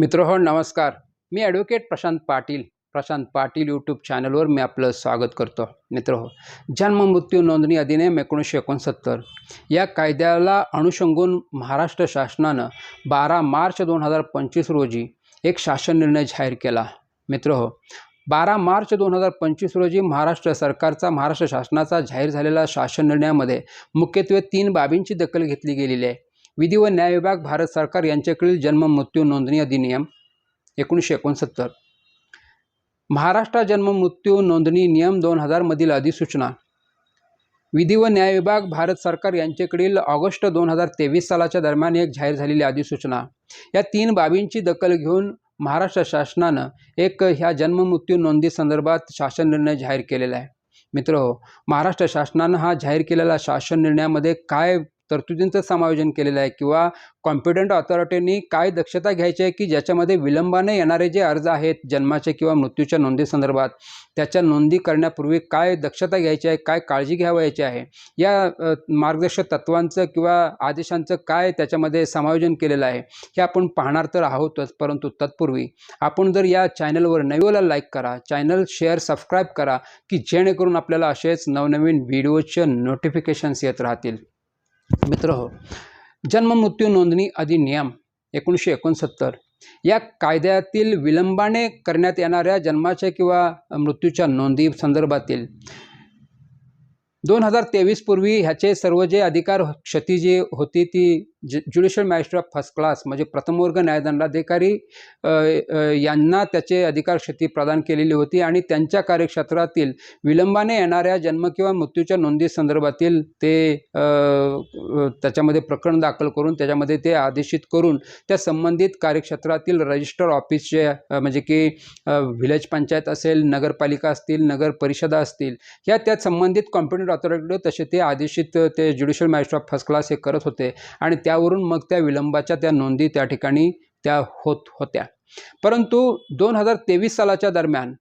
मित्र हो नमस्कार। मी ॲडव्होकेट प्रशांत पाटील प्रशांत पाटील यूट्यूब चॅनलवर मी आपलं स्वागत करतो. मित्र हो जन्म मृत्यू नोंदणी अधिनियम एकोणीसशे एकोणसत्तर. या कायद्याला अनुषंगून महाराष्ट्र शासनानं बारा मार्च दोन हजार पंचवीस रोजी एक शासन निर्णय जाहीर केला. मित्र हो बारा मार्च दोन हजार पंचवीस रोजी महाराष्ट्र सरकारचा महाराष्ट्र शासनाचा जाहीर झालेला शासन निर्णयामध्ये मुख्यत्वे तीन बाबींची दखल घेतली गेलेली आहे. विधी व न्याय विभाग भारत सरकार यांच्याकडील जन्म मृत्यू नोंदणी अधिनियम एकोणीसशे एकोणसत्तर. महाराष्ट्र जन्म मृत्यू नोंदणी नियम दोन हजारमधील अधिसूचना. विधी व न्याय विभाग भारत सरकार यांच्याकडील ऑगस्ट दोन हजार तेवीस सालाच्या दरम्यान एक जाहीर झालेली अधिसूचना. या तीन बाबींची दखल घेऊन महाराष्ट्र शासनानं एक ह्या जन्म मृत्यू नोंदी संदर्भात शासन निर्णय जाहीर केलेला आहे. मित्र हो महाराष्ट्र शासनानं हा जाहीर केलेला शासन निर्णयामध्ये काय तरतुदींचं समायोजन केलेलं आहे किंवा कॉम्पिटंट ऑथॉरिटीनी काय दक्षता घ्यायची आहे की ज्याच्यामध्ये विलंबाने येणारे जे अर्ज आहेत जन्माचे किंवा मृत्यूच्या नोंदीसंदर्भात त्याच्या नोंदी करण्यापूर्वी काय दक्षता घ्यायची आहे काय काळजी घ्यावयाची आहे? या मार्गदर्शक तत्वांचं किंवा आदेशांचं काय त्याच्यामध्ये समायोजन केलेलं आहे हे आपण पाहणार तर आहोतच परंतु तत्पूर्वी आपण जर या चॅनलवर नवीला लाईक करा चॅनल शेअर सबस्क्राईब करा की जेणेकरून आपल्याला असेच नवनवीन व्हिडिओचे नोटिफिकेशन्स येत राहतील. मित्र हो जन्म मृत्यू नोंदणी अधिनियम एकोणीसशे एकोणसत्तर. या कायद्यातील विलंबाने करण्यात येणाऱ्या जन्माच्या किंवा मृत्यूच्या नोंदी संदर्भातील दोन हजार तेवीस पूर्वी ह्याचे सर्व जे अधिकार क्षती जी होती ती ज judicial magistrate of first class म्हणजे प्रथमवर्ग न्यायदंडाधिकारी यांना त्याचे अधिकार क्षेत्री प्रदान केलेली होती आणि त्यांच्या कार्यक्षेत्रातील विलंबाने येणाऱ्या जन्म किंवा मृत्यूच्या नोंदी संदर्भातील ते त्याच्यामध्ये प्रकरण दाखल करून त्याच्यामध्ये ते आदेशित करून त्या संबंधित कार्यक्षेत्रातील रजिस्टर ऑफिसचे म्हणजे की व्हिलेज पंचायत असेल नगरपालिका असतील नगर परिषदा असतील या त्या संबंधित कॉम्पिटंट ऑथॉरिटीकडे तसे ते आदेशित ते judicial magistrate of first class हे करत होते. आणि त्यावरून मग त्या विलंबाच्या त्या नोंदी त्या ठिकाणी त्या होत होत्या. परंतु दोन हजार तेवीस सालाच्या दरम्यान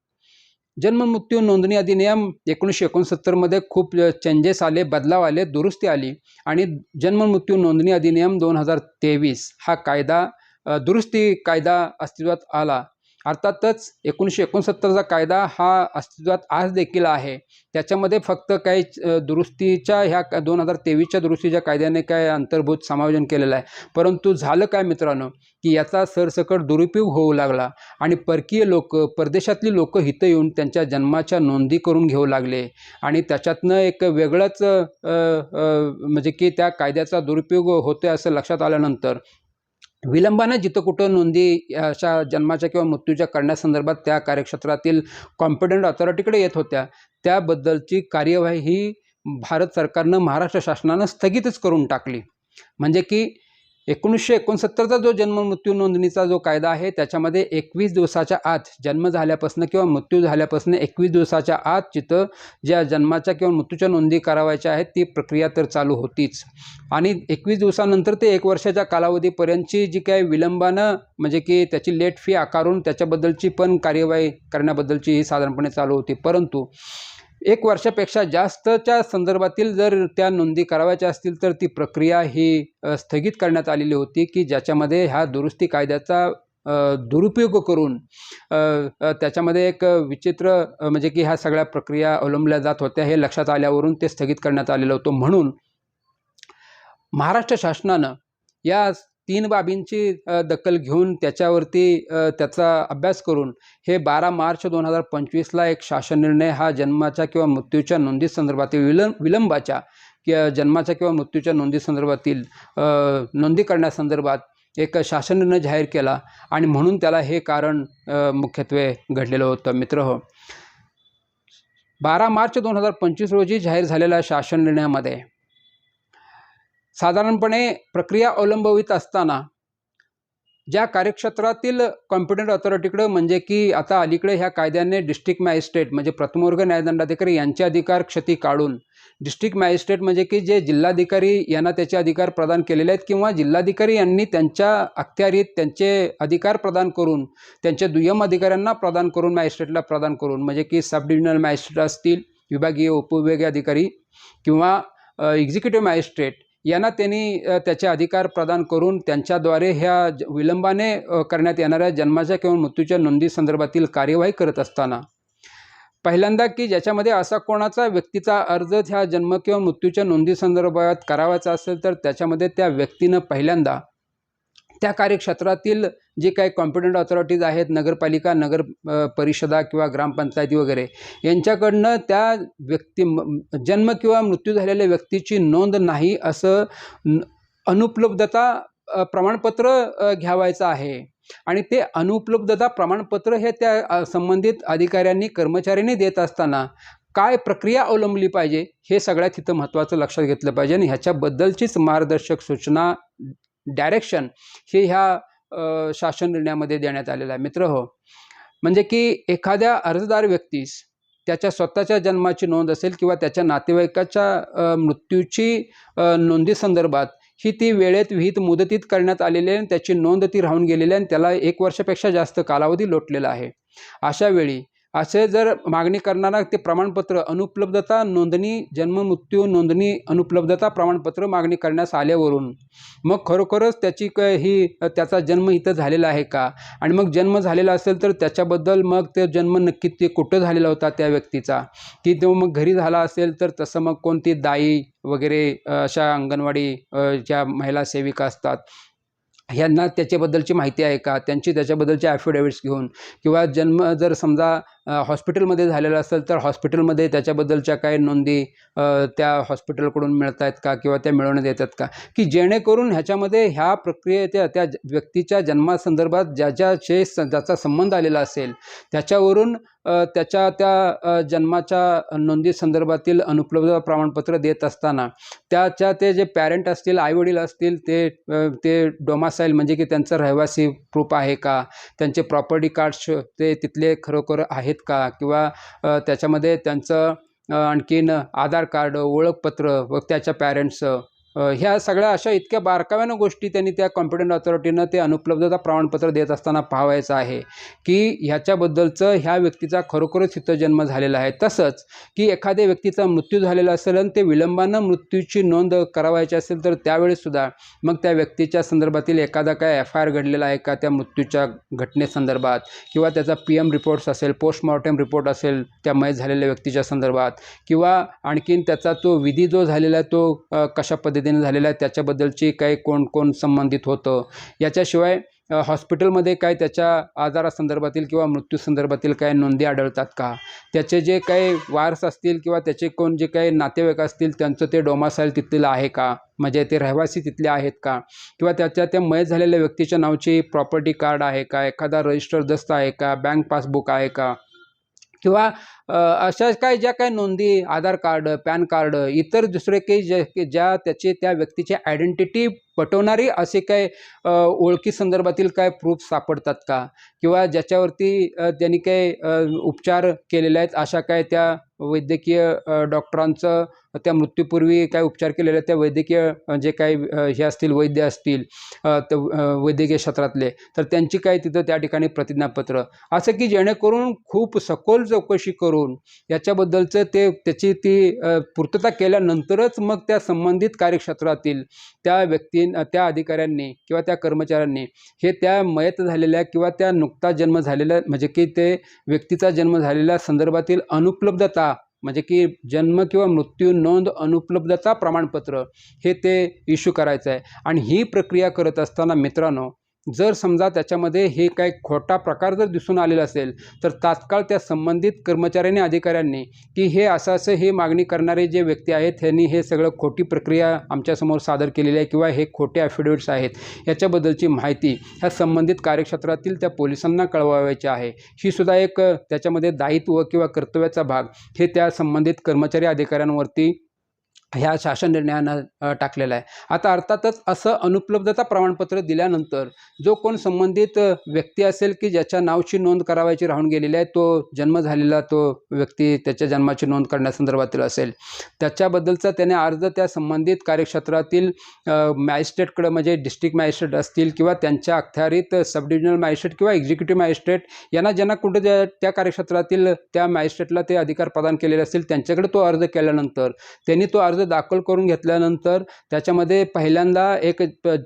जन्म मृत्यू नोंदणी अधिनियम एकोणीसशे एकोणसत्तरमध्ये खूप चेंजेस आले बदलाव आले दुरुस्ती आली आणि जन्म मृत्यू नोंदणी अधिनियम दोन हजार तेवीस हा कायदा दुरुस्ती कायदा अस्तित्वात आला. अर्थातच एकोणीसशे एकोणसत्तरचा कायदा हा अस्तित्वात आज देखील आहे. त्याच्यामध्ये फक्त काही दुरुस्तीच्या ह्या दोन हजार तेवीसच्या दुरुस्तीच्या कायद्याने काय अंतर्भूत समायोजन केलेलं आहे. परंतु झालं काय मित्रांनो? की याचा सरसकट दुरुपयोग होऊ लागला आणि परकीय लोक परदेशातली लोक इथं येऊन त्यांच्या जन्माच्या नोंदी करून घेऊ लागले. आणि त्याच्यातनं एक वेगळंच म्हणजे की त्या कायद्याचा दुरुपयोग होतोय असं लक्षात आल्यानंतर विलंबानं जिथं कुठं नोंदी अशा जन्माच्या किंवा मृत्यूच्या करण्यासंदर्भात त्या कार्यक्षेत्रातील कॉम्पिटंट ऑथॉरिटीकडे येत होत्या. त्याबद्दलची कार्यवाही ही भारत सरकारनं महाराष्ट्र शासनानं स्थगितच करून टाकली. म्हणजे की एकोणीसशे एकोणसत्तरचा जो जन्म मृत्यू नोंदणीचा जो कायदा आहे त्याच्यामध्ये एकवीस दिवसाच्या आत जन्म झाल्यापासून किंवा मृत्यू झाल्यापासून एकवीस दिवसाच्या आत जिथं ज्या जन्माच्या किंवा मृत्यूच्या नोंदी करावायच्या आहेत ती प्रक्रिया तर चालू होतीच. आणि एकवीस दिवसानंतर ते एक वर्षाच्या कालावधीपर्यंतची जी काही विलंबानं म्हणजे की त्याची लेट फी आकारून त्याच्याबद्दलची पण कार्यवाही करण्याबद्दलची ही साधारणपणे चालू होती. परंतु एक वर्षापेक्षा जास्तच्या संदर्भातील जर त्या नोंदी करावायच्या असतील तर ती प्रक्रिया ही स्थगित करण्यात आलेली होती की ज्याच्यामध्ये ह्या दुरुस्ती कायद्याचा दुरुपयोग करून त्याच्यामध्ये एक विचित्र म्हणजे की ह्या सगळ्या प्रक्रिया अवलंबल्या जात होत्या हे लक्षात आल्यावरून ते स्थगित करण्यात आलेलं होतं. म्हणून महाराष्ट्र शासनानं या तीन बाबींची दखल घेऊन त्याच्यावरती त्याचा अभ्यास करून हे बारा मार्च दोन हजार पंचवीसला एक शासन निर्णय हा जन्माच्या किंवा मृत्यूच्या नोंदी संदर्भातील विलं विलंबाच्या किंवा जन्माच्या किंवा मृत्यूच्या नोंदी संदर्भातील नोंदी करण्यासंदर्भात एक शासन निर्णय जाहीर केला आणि म्हणून त्याला हे कारण मुख्यत्वे घडलेलं होतं. मित्र हो बारा मार्च दोन हजार पंचवीस रोजी जाहीर झालेल्या शासन निर्णयामध्ये साधारणपणे प्रक्रिया अवलंबवित असताना ज्या कार्यक्षेत्रातील कॉम्पिटंट ऑथॉरिटीकडं म्हणजे की आता अलीकडे ह्या कायद्याने डिस्ट्रिक्ट मॅजिस्ट्रेट म्हणजे प्रथमवर्ग न्यायदंडाधिकारी यांचे अधिकार क्षती काढून डिस्ट्रिक्ट मॅजिस्ट्रेट म्हणजे की जे जिल्हाधिकारी यांना त्याचे अधिकार प्रदान केलेले आहेत किंवा जिल्हाधिकारी यांनी त्यांच्या अखत्यारीत त्यांचे अधिकार प्रदान करून त्यांच्या दुय्यम अधिकाऱ्यांना प्रदान करून मॅजिस्ट्रेटला प्रदान करून म्हणजे की सब डिव्हिजनल मॅजिस्ट्रेट असतील विभागीय उपविभागीय अधिकारी किंवा एक्झिक्युटिव्ह मॅजिस्ट्रेट यांना त्यांनी त्याचे अधिकार प्रदान करून त्यांच्याद्वारे ह्या ज- विलंबाने करण्यात येणाऱ्या जन्माच्या किंवा मृत्यूच्या नोंदी संदर्भातील कार्यवाही करत असताना. पहिल्यांदा की ज्याच्यामध्ये असा कोणाचा व्यक्तीचा अर्ज ह्या जन्म किंवा मृत्यूच्या नोंदी संदर्भात करावायचा असेल तर त्याच्यामध्ये त्या व्यक्तीनं पहिल्यांदा त्या कार्यक्षेत्रातील जे काही कॉम्पिटंट ऑथॉरिटीज आहेत नगरपालिका नगर परिषदा किंवा ग्रामपंचायती वगैरे यांच्याकडनं त्या व्यक्ती म- जन्म किंवा मृत्यू झालेल्या व्यक्तीची नोंद नाही असं अनुपलब्धता प्रमाणपत्र घ्यावायचं आहे. आणि ते अनुपलब्धता प्रमाणपत्र हे त्या संबंधित अधिकाऱ्यांनी कर्मचाऱ्यांनी देत असताना काय प्रक्रिया अवलंबली पाहिजे हे सगळ्यात इथं महत्त्वाचं लक्षात घेतलं पाहिजे. आणि ह्याच्याबद्दलचीच मार्गदर्शक सूचना डायरेक्शन हे ह्या शासन निर्णयामध्ये देण्यात आलेलं आहे. मित्र हो म्हणजे की एखाद्या अर्जदार व्यक्तीस त्याच्या स्वतःच्या जन्माची नोंद असेल किंवा त्याच्या नातेवाईकाच्या मृत्यूची नोंदीसंदर्भात नोंदी संदर्भात ही ती वेळेत विहित मुदतीत करण्यात आलेली आहे आणि त्याची नोंद ती राहून गेलेली आहे आणि त्याला एक वर्षापेक्षा जास्त कालावधी लोटलेला आहे. अशावेळी असे जर मागणी करणारा ते प्रमाणपत्र अनुपलब्धता नोंदणी जन्म मृत्यू नोंदणी अनुपलब्धता प्रमाणपत्र मागणी करण्यास आल्यावरून मग खरोखरच त्याची क ही त्याचा जन्म इथं झालेला आहे का? आणि मग जन्म झालेला असेल तर त्याच्याबद्दल मग ते जन्म नक्की ते कुठं झालेला होता त्या व्यक्तीचा? की तो मग घरी झाला असेल तर तसं मग कोणती दाई वगैरे अशा अंगणवाडी ज्या महिला सेविका असतात ह्यांना त्याच्याबद्दलची माहिती आहे का? त्यांची त्याच्याबद्दलचे ॲफिडेविट्स घेऊन किंवा जन्म जर समजा हॉस्पिटलमध्ये झालेलं असेल तर हॉस्पिटलमध्ये त्याच्याबद्दलच्या काही नोंदी त्या हॉस्पिटलकडून मिळत आहेत का किंवा त्या मिळवण्यात येतात का? की जेणेकरून ह्याच्यामध्ये ह्या प्रक्रियेच्या त्या व्यक्तीच्या जन्मासंदर्भात ज्याच्याचे स ज्याचा संबंध आलेला असेल त्याच्यावरून त्याच्या त्या जन्माच्या नोंदी संदर्भातील अनुपलब्ध प्रमाणपत्र देत असताना त्याच्या ते जे पॅरेंट असतील आईवडील असतील ते ते डोमासाईल म्हणजे की त्यांचं रहिवासी प्रूफ आहे का? त्यांचे प्रॉपर्टी कार्ड्स ते तिथले खरोखर आहेत का? किंवा त्याच्यामध्ये त्यांचं आणखीन आधार कार्ड ओळखपत्र व त्याच्या पॅरेंट्सचं ह्या सगळ्या अशा इतक्या बारकाव्यानं गोष्टी त्यांनी त्या कॉम्पिटंट ऑथॉरिटीनं ते अनुपलब्धता प्रमाणपत्र देत असताना पाहावायचं आहे की ह्याच्याबद्दलचं ह्या व्यक्तीचा खरोखरच तिथं जन्म झालेला आहे. तसंच की एखाद्या व्यक्तीचा मृत्यू झालेला असेल आणि ते विलंबानं मृत्यूची नोंद करावायची असेल तर त्यावेळीसुद्धा मग त्या व्यक्तीच्या संदर्भातील एखादा काय एफ आय आर घडलेला आहे का त्या मृत्यूच्या घटनेसंदर्भात किंवा त्याचा पी एम रिपोर्ट्स असेल पोस्टमॉर्टम रिपोर्ट असेल त्या मय झालेल्या व्यक्तीच्या संदर्भात किंवा आणखीन त्याचा तो विधी जो झालेला आहे तो कशा पद्धतीने झालेला आहे त्याच्याबद्दलची काय कोण कोण संबंधित होतं? याच्याशिवाय हॉस्पिटलमध्ये काय त्याच्या आजारासंदर्भातील किंवा मृत्यूसंदर्भातील काय नोंदी आढळतात का? त्याचे जे काही वारस असतील किंवा त्याचे कोण जे काही नातेवाईक असतील त्यांचं ते डोमासाईल तिथलं आहे का? म्हणजे ते रहिवासी तिथले आहेत का? किंवा त्याच्या त्या मयत झालेल्या व्यक्तीच्या नावची प्रॉपर्टी कार्ड आहे का? एखादा रजिस्टर दस्त आहे का? बँक पासबुक आहे का? किंवा अशा काय ज्या काही नोंदी आधार कार्ड पॅन कार्ड इतर दुसरे काही जे की ज्या त्याचे त्या व्यक्तीची आयडेंटिटी पटवणारी असे काय ओळखी संदर्भातील काय प्रूफ सापडतात का? किंवा ज्याच्यावरती त्यांनी काही उपचार केलेले आहेत अशा काय त्या वैद्यकीय डॉक्टरांचं त्या मृत्यूपूर्वी काय उपचार केलेले आहेत त्या वैद्यकीय जे काही हे असतील वैद्य असतील वैद्यकीय क्षेत्रातले तर त्यांची काय तिथं त्या ठिकाणी प्रतिज्ञापत्र. असं की जेणेकरून खूप सखोल चौकशी करून याच्याबद्दलचं ते त्याची ती पूर्तता केल्यानंतरच मग त्या संबंधित कार्यक्षेत्रातील त्या व्यक्ती त्या अधिकाऱ्यांनी किंवा त्या कर्मचाऱ्यांनी हे त्या मयत झालेल्या किंवा त्या नुकता जन्म झालेल्या म्हणजे की ते व्यक्तीचा जन्म झालेल्या संदर्भातील अनुपलब्धता म्हणजे की जन्म किंवा मृत्यू नोंद अनुपलब्धता प्रमाणपत्र हे ते इश्यू करायचं आहे. आणि ही प्रक्रिया करत असताना मित्रांनो जर समजा त्याच्यामध्ये हे काही खोटा प्रकार जर दिसून आलेला असेल तर तात्काळ त्या संबंधित कर्मचाऱ्यांनी अधिकाऱ्यांनी की हे असं असं हे मागणी करणारे जे व्यक्ती आहेत त्यांनी हे सगळं खोटी प्रक्रिया आमच्यासमोर सादर केलेली आहे किंवा हे खोटे ॲफिडेविट्स आहेत याच्याबद्दलची माहिती ह्या संबंधित कार्यक्षेत्रातील त्या पोलिसांना कळवायची आहे. ही सुद्धा एक त्याच्यामध्ये दायित्व किंवा कर्तव्याचा भाग. हे त्या संबंधित कर्मचारी अधिकाऱ्यांवरती ह्या शासन निर्णयानं टाकलेला आहे. आता अर्थातच असं अनुपलब्धता प्रमाणपत्र दिल्यानंतर जो कोण संबंधित व्यक्ती असेल की ज्याच्या नावची नोंद करावायची राहून गेलेली आहे तो जन्म झालेला तो व्यक्ती त्याच्या जन्माची नोंद करण्यासंदर्भातील असेल. त्याच्याबद्दलचा त्याने अर्ज त्या संबंधित कार्यक्षेत्रातील मॅजिस्ट्रेटकडं म्हणजे डिस्ट्रिक्ट मॅजिस्ट्रेट असतील किंवा त्यांच्या अखत्यारीत सब डिव्हिजनल मॅजिस्ट्रेट किंवा एक्झिक्युटिव्ह मॅजिस्ट्रेट यांना ज्यांना कुठं त्या त्या कार्यक्षेत्रातील त्या मॅजिस्ट्रेटला ते अधिकार प्रदान केलेले असतील त्यांच्याकडे तो अर्ज केल्यानंतर त्यांनी तो अर्ज दाखल करून घेतल्यानंतर त्याच्यामध्ये पहिल्यांदा एक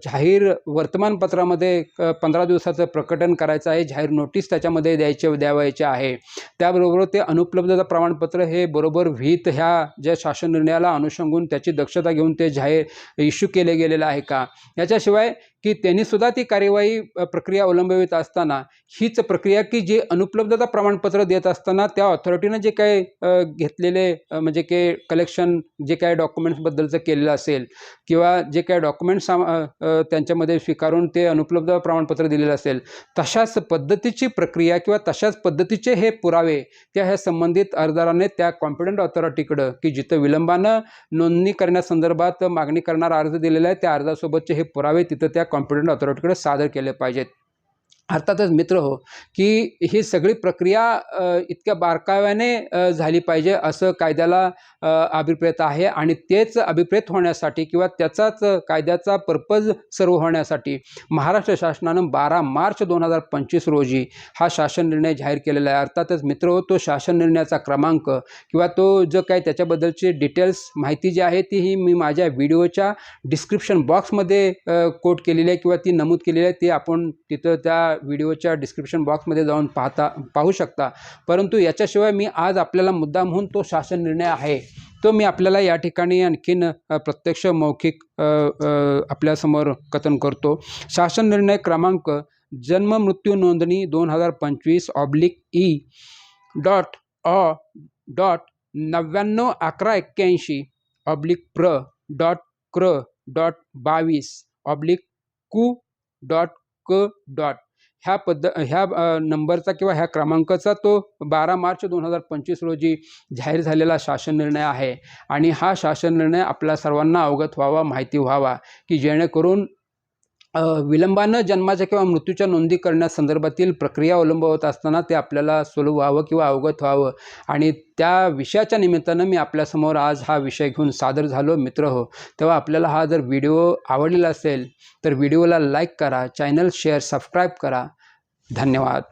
जाहीर वर्तमानपत्रामध्ये पंधरा दिवसाचं प्रकटन करायचं आहे. जाहीर नोटीस त्याच्यामध्ये द्यायचे द्यावायचे आहे. त्याबरोबर ते अनुपलब्धता प्रमाणपत्र हे बरोबर विहित ह्या ज्या शासन निर्णयाला अनुषंगून त्याची दक्षता घेऊन ते जाहीर इश्यू केले गेलेलं आहे का? याच्याशिवाय की त्यांनीसुद्धा ती कार्यवाही प्रक्रिया अवलंबवित असताना हीच प्रक्रिया की जे अनुपलब्धता प्रमाणपत्र देत असताना त्या ऑथॉरिटीनं जे काही घेतलेले म्हणजे काही कलेक्शन जे काही डॉक्युमेंट्सबद्दलचं केलेलं असेल किंवा जे काही डॉक्युमेंट्स त्यांच्यामध्ये स्वीकारून ते अनुपलब्ध प्रमाणपत्र दिलेलं असेल तशाच पद्धतीची प्रक्रिया किंवा तशाच पद्धतीचे हे पुरावे त्या ह्या संबंधित अर्जदाराने त्या कॉम्पिटंट ऑथॉरिटीकडं की जिथं विलंबानं नोंदणी करण्यासंदर्भात मागणी करणारा अर्ज दिलेला आहे त्या अर्जासोबतचे हे पुरावे तिथं त्या कॉम्पिटंट ऑथॉरिटीकडे सादर केले पाहिजेत. अर्थातच मित्र हो की ही सगळी प्रक्रिया इतक्या बारकाव्याने झाली पाहिजे असं कायद्याला अभिप्रेत आहे आणि तेच अभिप्रेत होण्यासाठी किंवा त्याचाच कायद्याचा पर्पज सर्व होण्यासाठी महाराष्ट्र शासनानं बारा मार्च दोन हजार पंचवीस रोजी हा शासन निर्णय जाहीर केलेला आहे. अर्थातच मित्र हो तो शासन निर्णयाचा क्रमांक किंवा तो जो काही त्याच्याबद्दलची डिटेल्स माहिती जी आहे ती ही मी माझ्या व्हिडिओच्या डिस्क्रिप्शन बॉक्समध्ये कोट केलेली आहे किंवा ती नमूद केलेली आहे ती आपण तिथं त्या व्हिडिओच्या डिस्क्रिप्शन बॉक्समध्ये जाऊन पाहता पाहू शकता. परंतु याच्याशिवाय मी आज आपल्याला मुद्दा म्हणून तो शासन निर्णय आहे. तो मी आपल्याला या ठिकाणी आणखीन प्रत्यक्ष मौखिक आपल्यासमोर कथन करतो. शासन निर्णय क्रमांक जन्म मृत्यू नोंदणी दोन हजार पंचवीस ऑब्लिक ई डॉट अ डॉट नव्याण्णव अकरा एक्क्याऐंशी ऑब्लिक प्र डॉट क्र डॉट बावीस ऑब्लिक कू डॉट क डॉट ह्या पद्ध ह्या नंबरचा किंवा ह्या क्रमांकाचा तो बारा मार्च दोन हजार पंचवीस रोजी जाहीर झालेला शासन निर्णय आहे. आणि हा शासन निर्णय आपल्या सर्वांना अवगत व्हावा माहिती व्हावा की जेणेकरून विलंबानं जन्माच्या किंवा मृत्यूच्या नोंदी करण्यासंदर्भातील प्रक्रिया अवलंबवत असताना ते आपल्याला सुलभ व्हावं किंवा अवगत व्हावं. आणि त्या विषयाच्या निमित्तानं मी आपल्यासमोर आज हा विषय घेऊन सादर झालो मित्र हो. तेव्हा आपल्याला हा जर व्हिडिओ आवडलेला असेल तर व्हिडिओला लाईक करा चॅनल शेअर सबस्क्राईब करा. धन्यवाद.